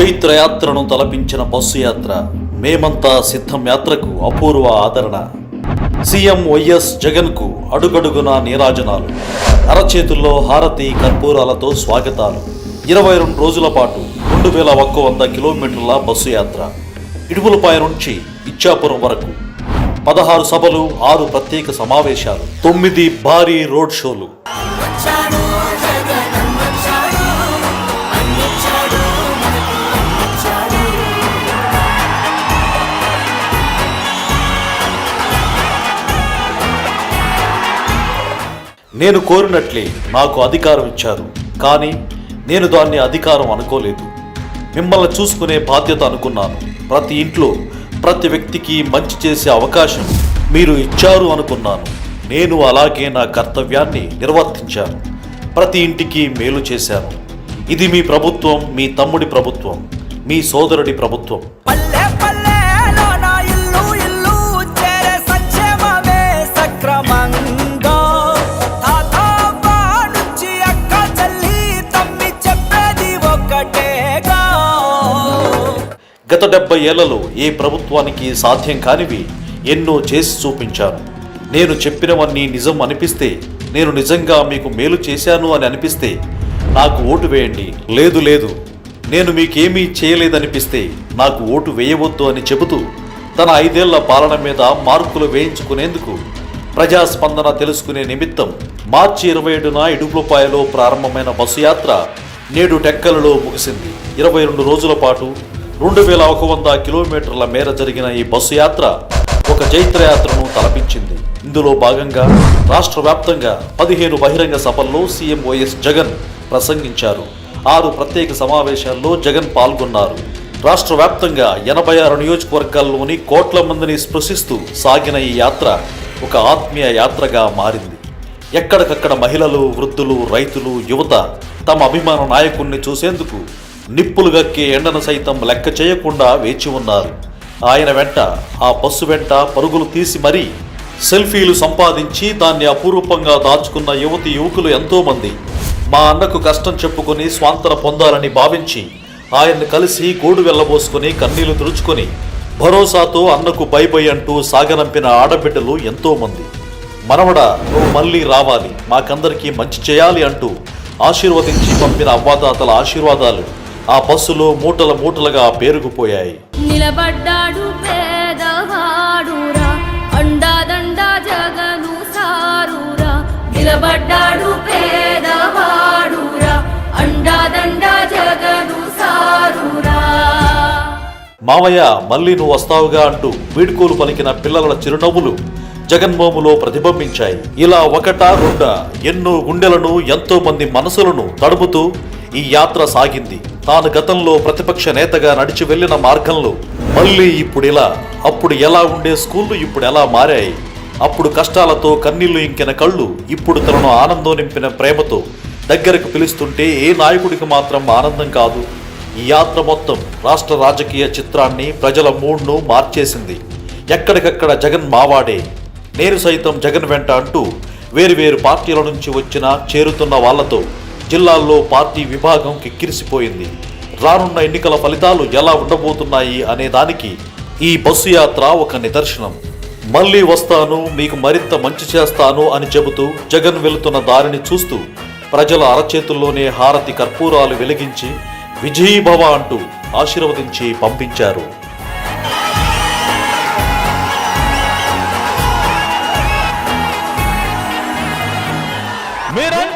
చైత్ర యాత్రను తలపించిన బస్సు యాత్ర మేమంతా సిద్ధం యాత్రకు అపూర్వ ఆదరణ. సీఎం వైఎస్ జగన్కు అడుగడుగున నీరాజనాలు. అరచేతుల్లో హారతి కర్పూరాలతో స్వాగతాలు. ఇరవై రెండు రోజుల పాటు రెండు వేల ఒక్క వంద కిలోమీటర్ల బస్సు యాత్ర. ఇడుపులపాయ నుంచి ఇచ్చాపురం వరకు. పదహారు సభలు ఆరు ప్రత్యేక సమావేశాలు. తొమ్మిది భారీ రోడ్ షోలు. నేను కోరినట్లే నాకు అధికారం ఇచ్చారు. కానీ నేను దాన్ని అధికారం అనుకోలేదు. మిమ్మల్ని చూసుకునే బాధ్యత అనుకున్నాను. ప్రతి ఇంట్లో ప్రతి వ్యక్తికి మంచి చేసే అవకాశం మీరు ఇచ్చారు అనుకున్నాను. నేను అలాగే నా కర్తవ్యాన్ని నిర్వర్తించాను. ప్రతి ఇంటికి మేలు చేశాను. ఇది మీ ప్రభుత్వం మీ తమ్ముడి ప్రభుత్వం మీ సోదరుడి ప్రభుత్వం. గత డెబ్బై ఏళ్ళలో ఏ ప్రభుత్వానికి సాధ్యం కానివి ఎన్నో చేసి చూపించాను నేను చెప్పినవన్నీ నిజం అనిపిస్తే నేను నిజంగా మీకు మేలు చేశాను అని అనిపిస్తే నాకు ఓటు వేయండి. లేదు లేదు. నేను మీకేమీ చేయలేదనిపిస్తే నాకు ఓటు వేయవద్దు అని చెబుతూ తన ఐదేళ్ళ పాలన మీద మార్కులు వేయించుకునేందుకు ప్రజాస్పందన తెలుసుకునే నిమిత్తం మార్చి ఇరవై ఏడున ఇడుపులపాయలో ప్రారంభమైన బస్సు యాత్ర నేడు టెక్కలలో ముగిసింది. ఇరవై రెండు రోజుల పాటు రెండు వేల ఒక వంద కిలోమీటర్ల మేర జరిగిన ఈ బస్సు యాత్ర ఒక జైత్రయాత్రను తలపించింది. ఇందులో భాగంగా రాష్ట్ర వ్యాప్తంగా పదిహేను బహిరంగ సభల్లో సీఎం వైఎస్ జగన్ ప్రసంగించారు. ఆరు ప్రత్యేక సమావేశాల్లో జగన్ పాల్గొన్నారు. రాష్ట్ర వ్యాప్తంగా ఎనభై ఆరు నియోజకవర్గాల్లోని కోట్ల మందిని స్పృశిస్తూ సాగిన ఈ యాత్ర ఒక ఆత్మీయ యాత్రగా మారింది. ఎక్కడికక్కడ మహిళలు వృద్ధులు రైతులు యువత తమ అభిమాన నాయకుణ్ణి చూసేందుకు నిప్పులు గక్కే ఎండను సైతం లెక్క చేయకుండా వేచి ఉన్నారు. ఆయన వెంట ఆ బస్సు వెంట పరుగులు తీసి మరీ సెల్ఫీలు సంపాదించి దాన్ని అపురూపంగా దాచుకున్న యువతి యువకులు ఎంతోమంది. మా అన్నకు కష్టం చెప్పుకొని స్వాంతన పొందాలని భావించి ఆయన్ని కలిసి గోడు వెళ్ళబోసుకొని కన్నీళ్ళు తుడుచుకొని భరోసాతో అన్నకు బై బై అంటూ సాగనంపిన ఆడబిడ్డలు ఎంతోమంది. మనవడా నువ్వు మళ్ళీ రావాలి. మాకందరికీ మంచి చేయాలి అంటూ ఆశీర్వదించి పంపిన అవ్వాతాతల ఆశీర్వాదాలు ఆ బస్సులో మూటల మూటలుగా పేరుకుపోయాయి. నిలబడ్డాడు పేదవాడురా అండాదండ జగను సారురా. నిలబడ్డాడు పేదవాడురా అండాదండ జగను సారురా. మావయ్య మళ్ళీ నువ్వు వస్తావుగా అంటూ వీడ్కోలు పలికిన పిల్లల చిరునవ్వులు జగన్మోములో ప్రతిబింబించాయి. ఇలా ఒకటా రెండా ఎన్నో గుండెలను ఎంతో మంది మనసులను తడుపుతూ ఈ యాత్ర సాగింది. తాను గతంలో ప్రతిపక్ష నేతగా నడిచి వెళ్ళిన మార్గంలో మళ్ళీ ఇప్పుడు ఇలా అప్పుడు ఎలా ఉండే స్కూళ్ళు ఇప్పుడు ఎలా మారాయి? అప్పుడు కష్టాలతో కన్నీళ్ళు ఇంకిన కళ్ళు ఇప్పుడు తనను ఆనందం నింపిన ప్రేమతో దగ్గరకు పిలుస్తుంటే ఏ నాయకుడికి మాత్రం ఆనందం కాదు. ఈ యాత్ర మొత్తం రాష్ట్ర రాజకీయ చిత్రాన్ని ప్రజల మూడ్ను మార్చేసింది. ఎక్కడికక్కడ జగన్ మావాడే. నేను సైతం జగన్ వెంట అంటూ వేరువేరు పార్టీల నుంచి వచ్చిన చేరుతున్న వాళ్ళతో జిల్లాల్లో పార్టీ విభాగం కిక్కిరిసిపోయింది. రానున్న ఎన్నికల ఫలితాలు ఎలా ఉండబోతున్నాయి అనే దానికి ఈ బస్సు యాత్ర ఒక నిదర్శనం. మళ్ళీ వస్తాను మీకు మరింత మంచి చేస్తాను అని చెబుతూ జగన్ వెళుతున్న దారిని చూస్తూ ప్రజల అరచేతుల్లోనే హారతి కర్పూరాలు వెలిగించి విజయీభవ అంటూ ఆశీర్వదించి పంపించారు. మీరంతా